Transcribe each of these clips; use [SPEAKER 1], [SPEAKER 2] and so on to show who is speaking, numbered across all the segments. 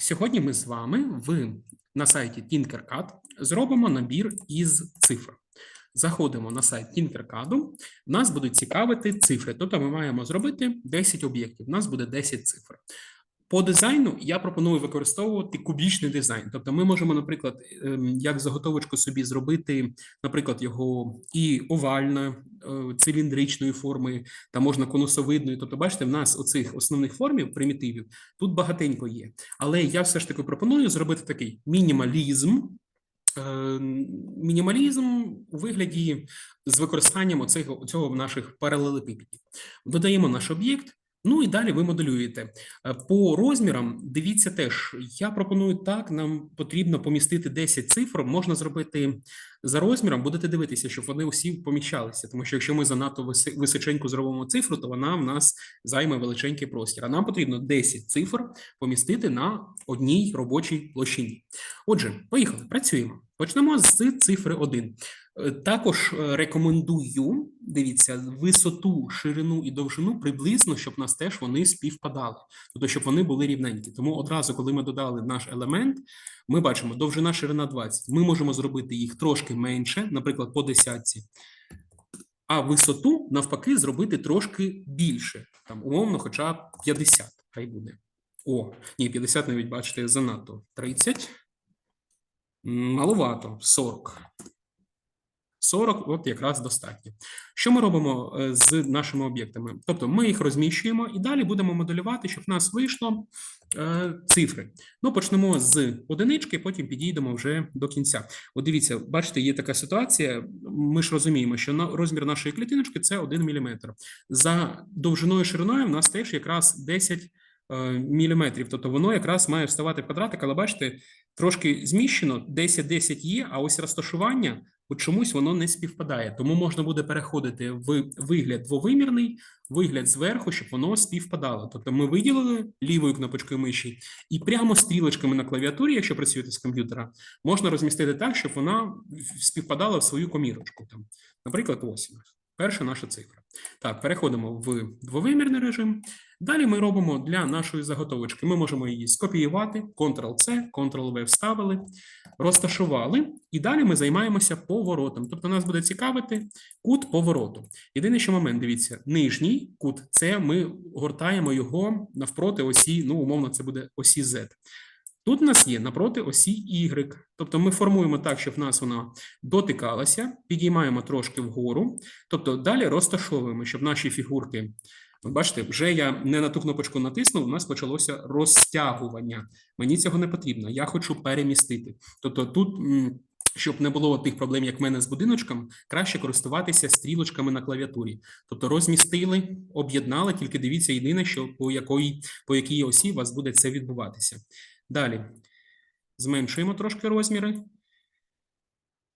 [SPEAKER 1] Сьогодні ми з вами в, на сайті Tinkercad зробимо набір із цифр. Заходимо на сайт Tinkercad, нас будуть цікавити цифри. Тобто ми маємо зробити 10 об'єктів, у нас буде 10 цифр. По дизайну я пропоную використовувати кубічний дизайн. Тобто, ми можемо, наприклад, ем, як заготовочку собі зробити, наприклад, його і овальної, е, циліндричної форми, та можна конусовидної. Тобто, бачите, в нас оцих основних формів, примітивів, тут багатенько є. Але я все ж таки пропоную зробити такий мінімалізм. е, Мінімалізм у вигляді з використанням оцього, цього наших паралелепіпедів. Додаємо наш об'єкт, Ну і далі ви моделюєте. Е, По розмірам дивіться теж. Я пропоную так. Нам потрібно помістити 10 цифр. Можна зробити за розміром. Будете дивитися, щоб вони усі поміщалися. Тому що якщо ми занадто височеньку зробимо цифру, то вона в нас займе величенький простір. А нам потрібно 10 цифр помістити на одній робочій площині. Отже, поїхали. Працюємо. Почнемо з цифри 1. Е, Також е, рекомендую, дивіться, висоту, ширину і довжину приблизно, щоб у нас теж вони співпадали, тобто, щоб вони були рівненькі. Тому одразу, коли ми додали наш елемент, ми бачимо довжина, ширина 20. Ми можемо зробити їх трошки менше, наприклад, по десятці, а висоту навпаки зробити трошки більше, там умовно, хоча б 50, хай буде. О, ні, 50 навіть бачите, занадто. 30. Маловато, 40. 40 от якраз достатньо. Що ми робимо е, з нашими об'єктами? Тобто ми їх розміщуємо і далі будемо моделювати, щоб в нас вийшло е, цифри. Ну, почнемо з одинички, потім підійдемо вже до кінця. От дивіться, бачите, є така ситуація. Ми ж розуміємо, що на розмір нашої клітиночки це 1 мм. За довжиною шириною в нас теж якраз 10 е, міліметрів. Тобто воно якраз має вставати в квадратик, але бачите, трошки зміщено, 10-10 є, а ось розташування от чомусь воно не співпадає. Тому можна буде переходити в вигляд двовимірний, вигляд зверху, щоб воно співпадало. Тобто ми виділили лівою кнопочкою миші, і прямо стрілочками на клавіатурі, якщо працюєте з комп'ютера, можна розмістити так, щоб вона співпадала в свою комірочку. Там, наприклад, ось перша наша цифра. Так, переходимо в двовимірний режим. Далі ми робимо для нашої заготовочки. Ми можемо її скопіювати, Ctrl-C, Ctrl-V вставили, розташували, і далі ми займаємося поворотом. Тобто нас буде цікавити кут повороту. Єдиний що момент, дивіться, нижній кут це ми гортаємо його навпроти осі, ну, умовно, це буде осі Z. Тут у нас є напроти осі Y. Тобто ми формуємо так, щоб в нас вона дотикалася, підіймаємо трошки вгору, тобто далі розташовуємо, щоб наші фігурки. От бачите, вже я не на ту кнопочку натиснув, у нас почалося розтягування. Мені цього не потрібно. Я хочу перемістити. Тобто, тут, щоб не було тих проблем, як в мене з будиночком, краще користуватися стрілочками на клавіатурі. Тобто розмістили, об'єднали, тільки дивіться єдине, що по якої, по якій осі у вас буде це відбуватися. Далі зменшуємо трошки розміри.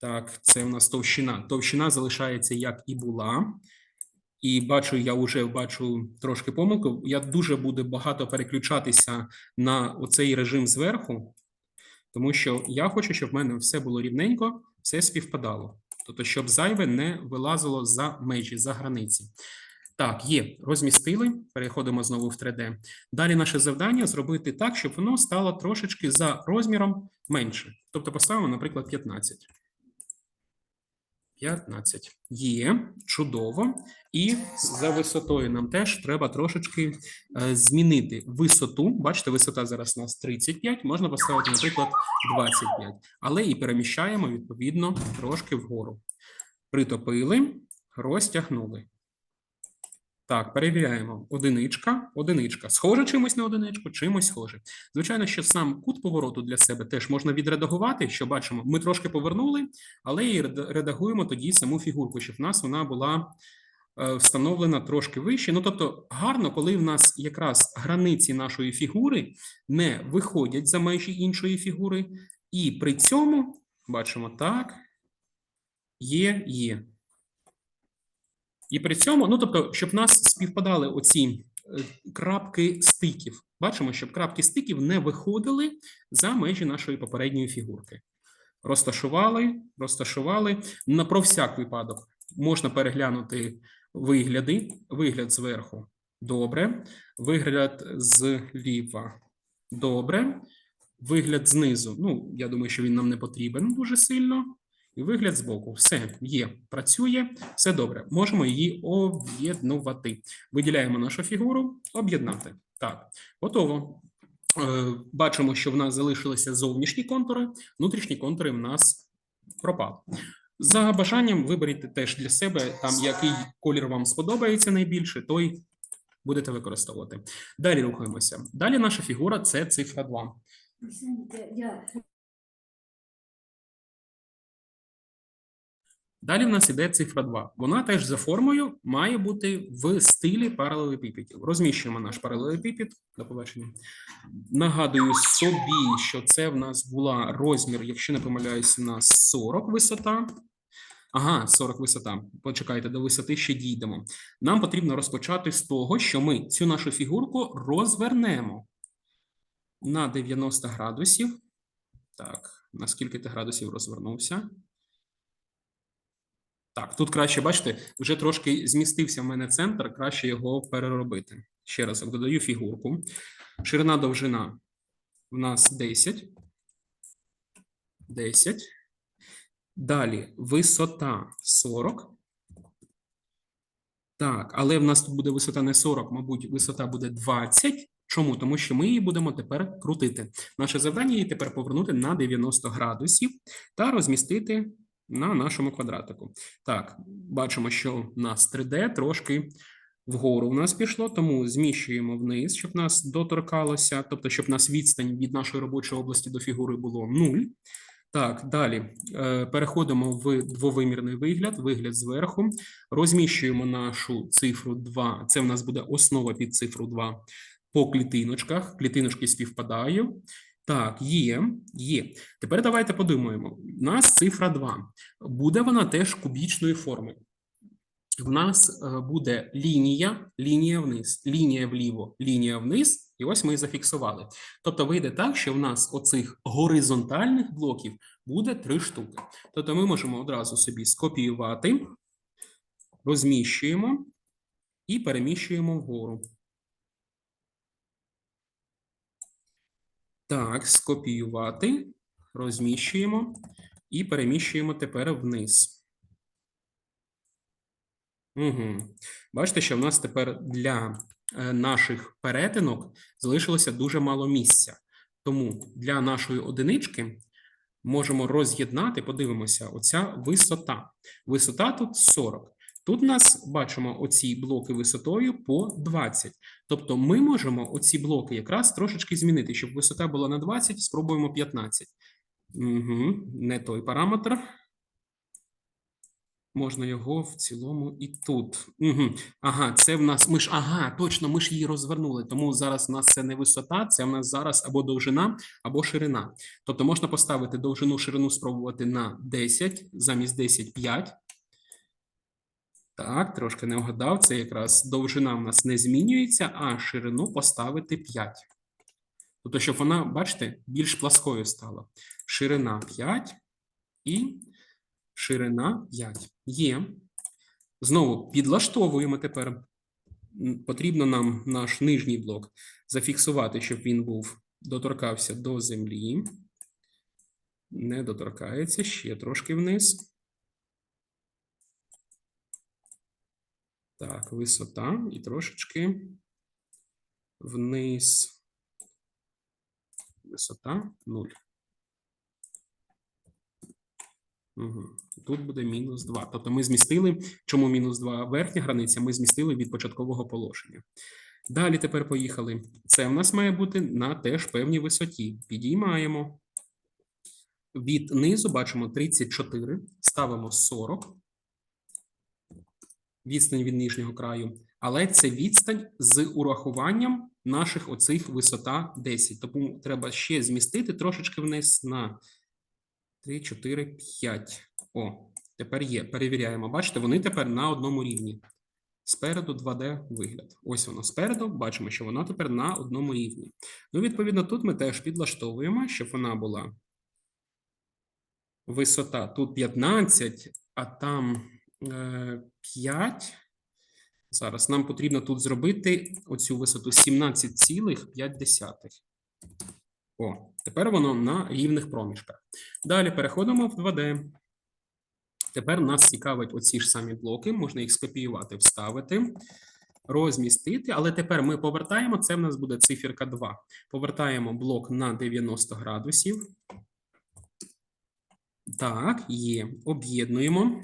[SPEAKER 1] Так, це у нас товщина. Товщина залишається як і була. І бачу, я вже бачу трошки помилку. Я дуже буду багато переключатися на оцей режим зверху, тому що я хочу, щоб в мене все було рівненько, все співпадало. Тобто, щоб зайве не вилазило за межі, за границі. Так, є, розмістили. Переходимо знову в 3D. Далі наше завдання зробити так, щоб воно стало трошечки за розміром менше. Тобто поставимо, наприклад, 15. 15. Є, чудово. І за висотою нам теж треба трошечки е, змінити висоту. Бачите, висота зараз у нас 35, можна поставити, наприклад, 25. Але і переміщаємо, відповідно, трошки вгору. Притопили, розтягнули. Так, перевіряємо. Одиничка, одиничка. Схоже чимось на одиничку, чимось схоже. Звичайно, що сам кут повороту для себе теж можна відредагувати, що бачимо, ми трошки повернули, але і редагуємо тоді саму фігурку, щоб в нас вона була е, встановлена трошки вище. Ну, тобто, гарно, коли в нас якраз границі нашої фігури не виходять за межі іншої фігури, і при цьому бачимо так, є, є. І при цьому, ну тобто, щоб в нас співпадали оці е, крапки стиків. Бачимо, щоб крапки стиків не виходили за межі нашої попередньої фігурки. Розташували, розташували. На про всяк випадок можна переглянути вигляди, вигляд зверху. Добре. Вигляд зліва. Добре. вигляд знизу. Ну, я думаю, що він нам не потрібен дуже сильно. І вигляд збоку. Все є, працює, все добре. Можемо її об'єднувати. Виділяємо нашу фігуру, об'єднати. Так, готово. Е, Бачимо, що в нас залишилися зовнішні контури, внутрішні контури в нас пропали. За бажанням виберіть теж для себе, там який колір вам сподобається найбільше, той будете використовувати. Далі рухаємося. Далі наша фігура це цифра 2. Далі в нас іде цифра 2. Вона теж за формою має бути в стилі паралелепіпедів. Розміщуємо наш паралелепіпед. До побачення. Нагадую собі, що це в нас була розмір, якщо не помиляюсь, у нас 40 висота. Ага, 40 висота. Почекайте, до висоти ще дійдемо. Нам потрібно розпочати з того, що ми цю нашу фігурку розвернемо на 90 градусів. Так, на скільки ти градусів розвернувся? Так, тут краще, бачите, вже трошки змістився в мене центр, краще його переробити. Ще раз додаю фігурку. Ширина довжина в нас 10. 10. Далі висота 40. Так, але в нас тут буде висота не 40, мабуть, висота буде 20. Чому? Тому що ми її будемо тепер крутити. Наше завдання її тепер повернути на 90 градусів та розмістити на нашому квадратику. Так, бачимо, що в нас 3D трошки вгору в нас пішло, тому зміщуємо вниз, щоб нас доторкалося, тобто, щоб нас відстань від нашої робочої області до фігури було 0. Так, далі е, переходимо в двовимірний вигляд, вигляд зверху, розміщуємо нашу цифру 2, це в нас буде основа під цифру 2 по клітиночках, клітиночки співпадають. Так, є, є. Тепер давайте подумаємо. У нас цифра 2. Буде вона теж кубічної форми. В нас е, буде лінія, лінія вниз, лінія вліво, лінія вниз, і ось ми зафіксували. Тобто вийде так, що в нас оцих горизонтальних блоків буде три штуки. Тобто ми можемо одразу собі скопіювати, розміщуємо і переміщуємо вгору. Так, скопіювати, розміщуємо і переміщуємо тепер вниз. Угу. Бачите, що в нас тепер для е, наших перетинок залишилося дуже мало місця. Тому для нашої одинички можемо роз'єднати, подивимося, оця висота. Висота тут 40. Тут у нас бачимо оці блоки висотою по 20. Тобто ми можемо оці блоки якраз трошечки змінити, щоб висота була на 20, спробуємо 15. Угу, не той параметр. Можна його в цілому і тут. Угу. Ага, це в нас. Ми ж ага, точно, ми ж її розвернули. Тому зараз у нас це не висота, це в нас зараз або довжина, або ширина. Тобто можна поставити довжину, ширину спробувати на 10, замість 10 – 5. Так, трошки не вгадав. Це якраз довжина в нас не змінюється, а ширину поставити 5. Тобто, щоб вона, бачите, більш пласкою стала. Ширина 5 і ширина 5. Є. Знову підлаштовуємо тепер. Потрібно нам наш нижній блок зафіксувати, щоб він був доторкався до землі. Не доторкається ще трошки вниз. Так, висота і трошечки вниз. Висота 0. Угу. Тут буде мінус 2. Тобто ми змістили, чому мінус 2 верхня границя, ми змістили від початкового положення. Далі тепер поїхали. Це в нас має бути на теж певній висоті. Підіймаємо. Від низу бачимо 34, ставимо 40 відстань від нижнього краю, але це відстань з урахуванням наших оцих висота 10. Тому треба ще змістити трошечки вниз на 3, 4, 5. О, тепер є. Перевіряємо. Бачите, вони тепер на одному рівні. Спереду 2D вигляд. Ось воно спереду. Бачимо, що вона тепер на одному рівні. Ну, відповідно, тут ми теж підлаштовуємо, щоб вона була висота тут 15, а там 5. Зараз нам потрібно тут зробити оцю висоту 17,5. О, тепер воно на рівних проміжках. Далі переходимо в 2D. Тепер нас цікавить оці ж самі блоки, можна їх скопіювати, вставити, розмістити, але тепер ми повертаємо, це в нас буде циферка 2. Повертаємо блок на 90 градусів. Так, є. Об'єднуємо.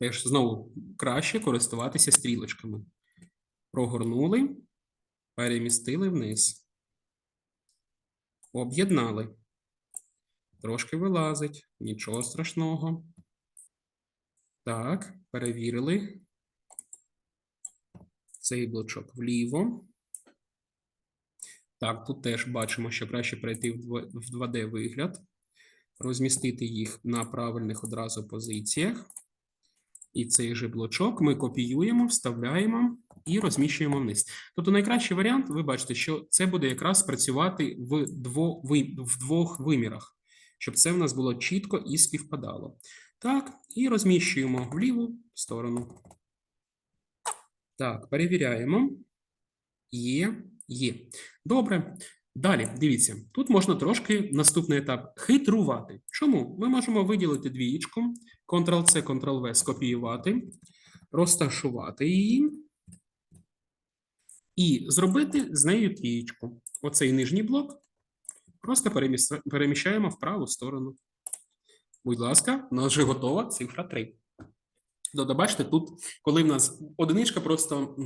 [SPEAKER 1] Теж знову краще користуватися стрілочками. Прогорнули, перемістили вниз. Об'єднали. Трошки вилазить, нічого страшного. Так, перевірили. Цей блочок вліво. Так, тут теж бачимо, що краще перейти в в 2D вигляд, розмістити їх на правильних одразу позиціях. І цей же блочок ми копіюємо, вставляємо і розміщуємо вниз. Тобто найкращий варіант, ви бачите, що це буде якраз працювати в, дво, в двох вимірах, щоб це в нас було чітко і співпадало. Так, і розміщуємо в ліву сторону. Так, перевіряємо. Є, є. Добре. Далі, дивіться, тут можна трошки наступний етап хитрувати. Чому? Ми можемо виділити двієчку, Ctrl-C, Ctrl-V, скопіювати, розташувати її і зробити з нею трієчку. Оцей нижній блок просто переміщаємо в праву сторону. Будь ласка, у нас вже готова цифра 3. Тобто, бачите, тут, коли в нас одиничка, просто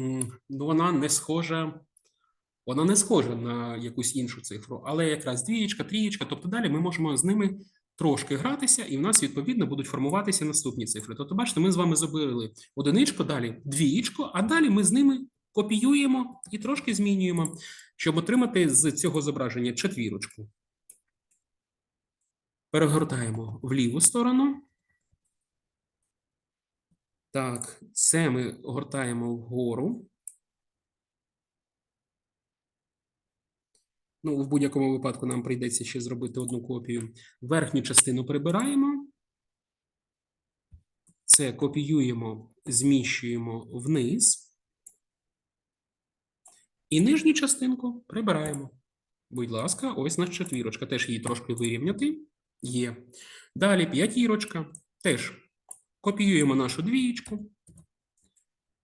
[SPEAKER 1] вона не схожа, вона не схожа на якусь іншу цифру, але якраз двієчка, трієчка, тобто далі ми можемо з ними трошки гратися, і в нас відповідно будуть формуватися наступні цифри. Тобто, бачите, ми з вами зробили одиничку, далі двієчку, а далі ми з ними копіюємо і трошки змінюємо, щоб отримати з цього зображення четвірочку. Перегортаємо в ліву сторону. Так, це ми гортаємо вгору. Ну, в будь-якому випадку нам прийдеться ще зробити одну копію. Верхню частину прибираємо. Це копіюємо, зміщуємо вниз. І нижню частинку прибираємо. Будь ласка, ось наша четвірочка. Теж її трошки вирівняти. Є. Далі п'ятірочка. Теж копіюємо нашу двієчку,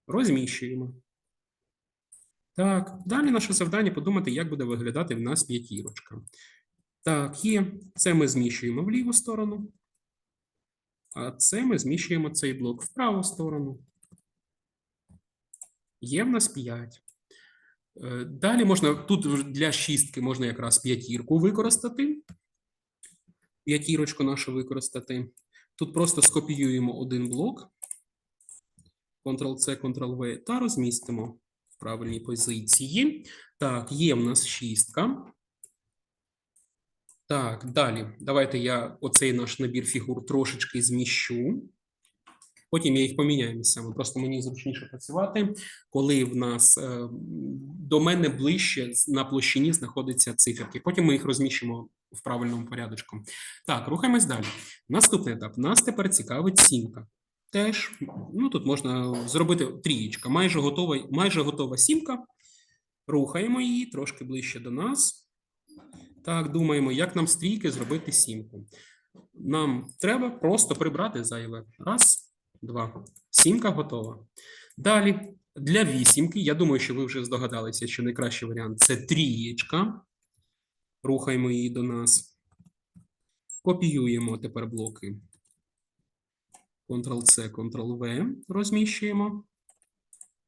[SPEAKER 1] розміщуємо. Так, далі наше завдання подумати, як буде виглядати в нас п'ятірочка. Так, є. Це ми зміщуємо в ліву сторону. А це ми зміщуємо цей блок в праву сторону. Є в нас 5. Е, Далі можна, тут для шістки можна якраз п'ятірку використати. П'ятірочку нашу використати. Тут просто скопіюємо один блок. Ctrl-C, Ctrl-V та розмістимо правильній позиції. Так, є в нас шістка. Так, далі. Давайте я оцей наш набір фігур трошечки зміщу. Потім я їх поміняю місцями. Просто мені зручніше працювати, коли в нас е, до мене ближче на площині знаходяться циферки. Потім ми їх розміщимо в правильному порядочку. Так, рухаємось далі. Наступний етап. Нас тепер цікавить сімка. Теж, ну тут можна зробити трієчка. Майже готова, майже готова сімка. Рухаємо її трошки ближче до нас. Так, думаємо, як нам стрійки зробити сімку. Нам треба просто прибрати зайве. Раз, два. Сімка готова. Далі, для вісімки, я думаю, що ви вже здогадалися, що найкращий варіант це трієчка. Рухаємо її до нас. Копіюємо тепер блоки. Ctrl-C, Ctrl-V розміщуємо.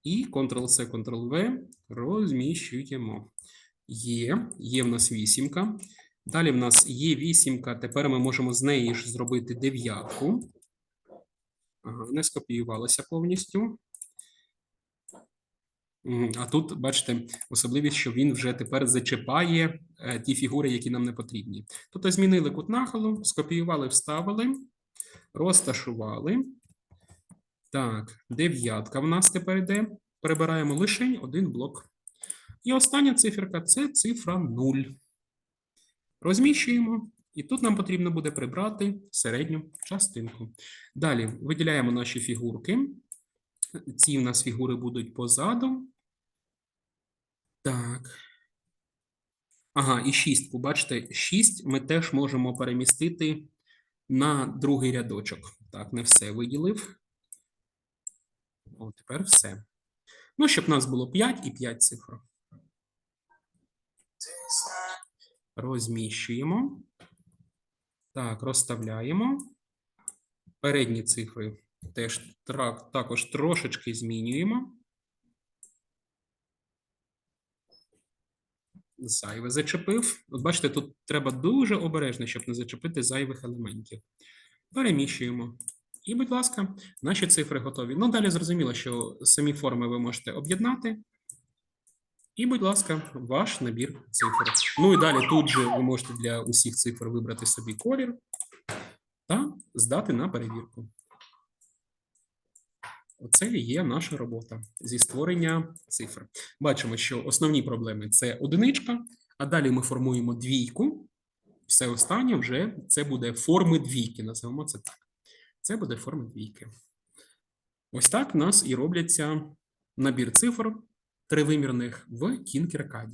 [SPEAKER 1] І Ctrl-C, Ctrl-V розміщуємо. Є, є в нас вісімка. Далі в нас є вісімка. Тепер ми можемо з неї ж зробити дев'ятку. Ага, не скопіювалося повністю. А тут, бачите, особливість, що він вже тепер зачіпає е, ті фігури, які нам не потрібні. Тобто змінили кут нахилу, скопіювали, вставили, розташували. Так, дев'ятка в нас тепер йде. Перебираємо лише один блок. І остання циферка це цифра 0. Розміщуємо, і тут нам потрібно буде прибрати середню частинку. Далі виділяємо наші фігурки. Ці в нас фігури будуть позаду. Так. Ага, і шістку. Бачите, шість ми теж можемо перемістити на другий рядочок. Так, не все виділив. О, тепер все. Ну, щоб нас було 5 і 5 цифр. Розміщуємо. Так, розставляємо. Передні цифри теж також трошечки змінюємо. Зайве зачепив. От бачите, тут треба дуже обережно, щоб не зачепити зайвих елементів. Переміщуємо. І, будь ласка, наші цифри готові. Ну, далі зрозуміло, що самі форми ви можете об'єднати. І, будь ласка, ваш набір цифр. Ну і далі тут же ви можете для усіх цифр вибрати собі колір та здати на перевірку. Оце і є наша робота зі створення цифр. Бачимо, що основні проблеми це одиничка, а далі ми формуємо двійку. Все останнє вже це буде форми двійки. Називаємо це так. Це буде форми двійки. Ось так в нас і робляться набір цифр тривимірних в Tinkercad.